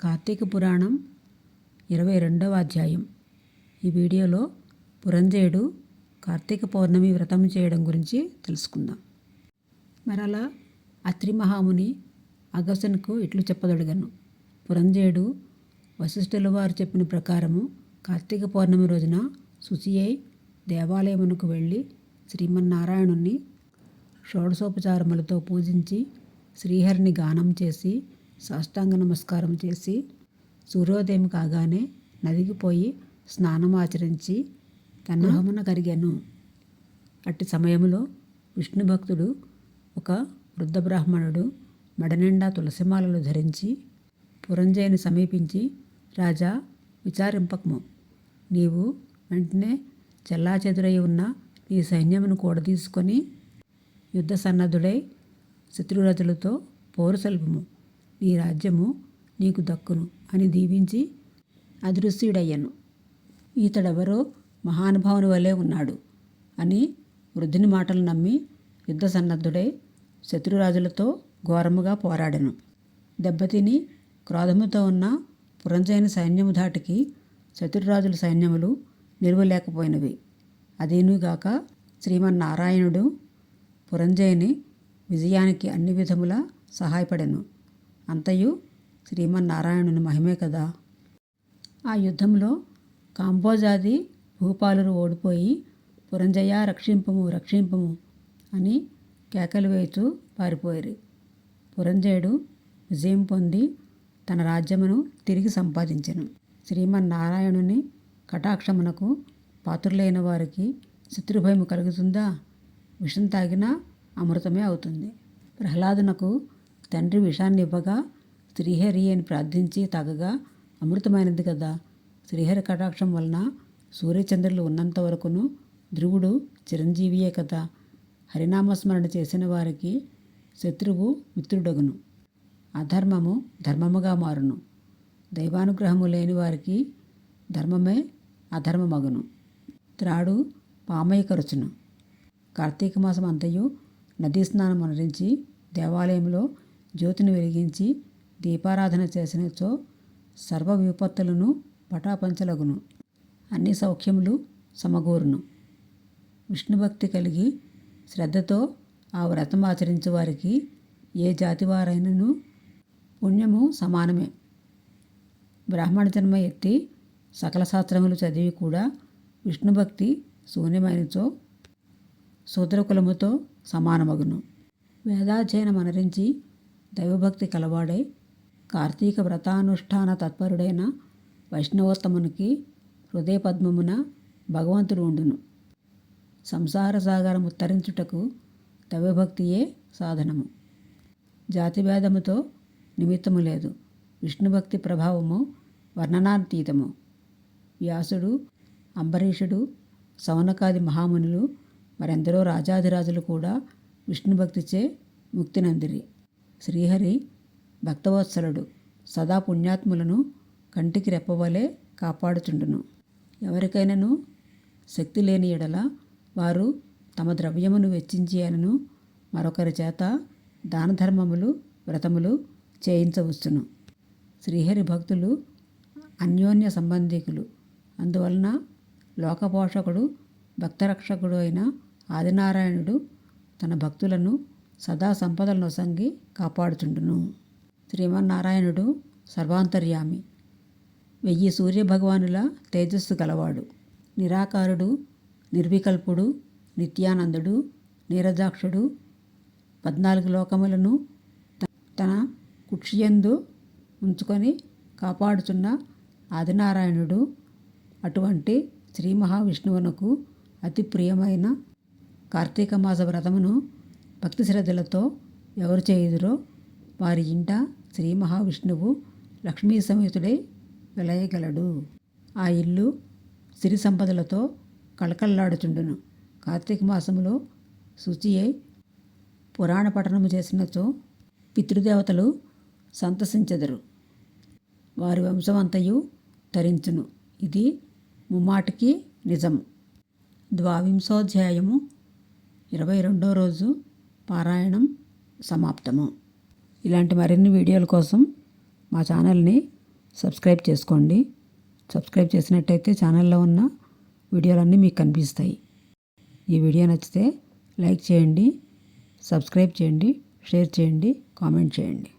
కార్తీక పురాణం ఇరవై రెండవ అధ్యాయం. ఈ వీడియోలో పురంజయుడు కార్తీక పౌర్ణమి వ్రతం చేయడం గురించి తెలుసుకుందాం. మరలా అత్రి మహాముని అగసన్కు ఇట్లు చెప్పదొడగను. పురంజయుడు వశిష్ఠుల వారు చెప్పిన ప్రకారము కార్తీక పౌర్ణమి రోజున శుచి అయి దేవాలయమునకు వెళ్ళి శ్రీమన్నారాయణుణ్ణి షోడశోపచారములతో పూజించి శ్రీహరిని గానం చేసి సాష్టాంగ నమస్కారం చేసి సూర్యోదయం కాగానే నదికి పోయి స్నానం ఆచరించి తన గృహమున కరిగాను. అట్టి సమయంలో విష్ణు భక్తుడు ఒక వృద్ధ బ్రాహ్మణుడు మెడనిండా తులసిమాలలు ధరించి పురంజయుని సమీపించి రాజా విచారింపకము. నీవు వెంటనే చెల్లాచెదురై ఉన్న నీ సైన్యమును కూడదీసుకొని యుద్ధ సన్నద్ధుడై శత్రురథులతో పోరు సల్పుము. నీ రాజ్యము నీకు దక్కును అని దీవించి అదృశ్యుడయ్యను. ఇతడెవరో మహానుభావుని వలె ఉన్నాడు అని వృద్ధుని మాటలు నమ్మి యుద్ధ సన్నద్ధుడై శత్రురాజులతో ఘోరముగా పోరాడెను. దెబ్బతిని క్రోధముతో ఉన్న పురంజైన సైన్యము ధాటికి శత్రురాజుల సైన్యములు నిలువలేకపోయినవి. అదేనుగాక శ్రీమన్నారాయణుడు పురంజయుని విజయానికి అన్ని విధముల సహాయపడెను. అంతయు శ్రీమన్నారాయణుని మహిమే కదా. ఆ యుద్ధంలో కాంబోజాది భూపాలురు ఓడిపోయి పురంజయ రక్షింపము రక్షింపము అని కేకలు వేస్తూ పారిపోయారు. పురంజయుడు విజయం పొంది తన రాజ్యమును తిరిగి సంపాదించను. శ్రీమన్నారాయణుని కటాక్షమునకు పాత్రులైన వారికి శత్రుభయము కలుగుతుందా? విషం తాగినా అమృతమే అవుతుంది. ప్రహ్లాదునకు తండ్రి విషాన్ని ఇవ్వగా శ్రీహరి అని ప్రార్థించి తగగా అమృతమైనది కదా. శ్రీహరి కటాక్షం వలన సూర్యచంద్రులు ఉన్నంత వరకును ధ్రువుడు చిరంజీవియే కదా. హరినామస్మరణ చేసిన వారికి శత్రువు మిత్రుడగును. అధర్మము ధర్మముగా మారును. దైవానుగ్రహము లేని వారికి ధర్మమే అధర్మమగును. త్రాడు పామయకరుచును కార్తీక మాసం అంతయు నదీ స్నానం అనరించి దేవాలయంలో జ్యోతిని వెలిగించి దీపారాధన చేసినచో సర్వ విపత్తులను పటాపంచలగును. అన్ని సౌఖ్యములు సమగూరును. విష్ణుభక్తి కలిగి శ్రద్ధతో ఆ వ్రతం ఆచరించే వారికి ఏ జాతివారైనను పుణ్యము సమానమే. బ్రాహ్మణ జన్మ ఎత్తి సకల శాస్త్రములు చదివి కూడా విష్ణుభక్తి శూన్యమైనచో శూద్రకులముతో సమానమగును. వేదాధ్యయనం అనరించి దైవభక్తి కలవాడై కార్తీక వ్రతానుష్ఠాన తత్పరుడైన వైష్ణవోత్తమునికి హృదయ పద్మమున భగవంతుడు ఉండును. సంసార సాగరం ఉత్తరించుటకు దైవభక్తియే సాధనము. జాతిభేదముతో నిమిత్తము లేదు. విష్ణుభక్తి ప్రభావము వర్ణనాతీతము. వ్యాసుడు అంబరీషుడు సవనకాది మహామునులు మరెందరో రాజాధిరాజులు కూడా విష్ణుభక్తిచే ముక్తినందిరి. శ్రీహరి భక్తవత్సలుడు సదా పుణ్యాత్ములను కంటికి రెప్పవలే కాపాడుచుండును. ఎవరికైనాను శక్తి లేని ఎడల వారు తమ ద్రవ్యమును వెచ్చించేయాలను మరొకరి చేత దానధర్మములు వ్రతములు చేయించవచ్చును. శ్రీహరి భక్తులు అన్యోన్య సంబంధికులు. అందువలన లోకపోషకుడు భక్తరక్షకుడు అయిన ఆదినారాయణుడు తన భక్తులను సదా సంపదలను సంగి కాపాడుచుండును. శ్రీమన్నారాయణుడు సర్వాంతర్యామి. వెయ్యి సూర్యభగవానుల తేజస్సు గలవాడు. నిరాకారుడు నిర్వికల్పుడు నిత్యానందుడు నీరజాక్షుడు. పద్నాలుగు లోకములను తన కుక్షియందు ఉంచుకొని కాపాడుచున్న ఆదినారాయణుడు అటువంటి శ్రీ మహావిష్ణువునకు అతి ప్రియమైన కార్తీక మాస వ్రతమును భక్తి శ్రద్ధలతో ఎవరు చేయుదురో వారి ఇంట శ్రీ మహావిష్ణువు లక్ష్మీ సమేతుడై వెలయగలడు. ఆ ఇల్లు సిరి సంపదలతో కళకళలాడుచుండును. కార్తీక మాసములో శుచి అయి పురాణ పఠనము చేసినచో పితృదేవతలు సంతసించెదరు. వారి వంశమంతయు తరించును. ఇది ముమ్మాటికి నిజము. ద్వావింశోధ్యాయము ఇరవై రెండో రోజు పారాయణం సమాప్తము. ఇలాంటి మరిన్ని వీడియోల కోసం మా ఛానల్ని సబ్స్క్రైబ్ చేసుకోండి. సబ్స్క్రైబ్ చేసినట్టయితే ఛానల్లో ఉన్న వీడియోలన్నీ మీకు కనిపిస్తాయి. ఈ వీడియో నచ్చితే లైక్ చేయండి సబ్స్క్రైబ్ చేయండి షేర్ చేయండి కామెంట్ చేయండి.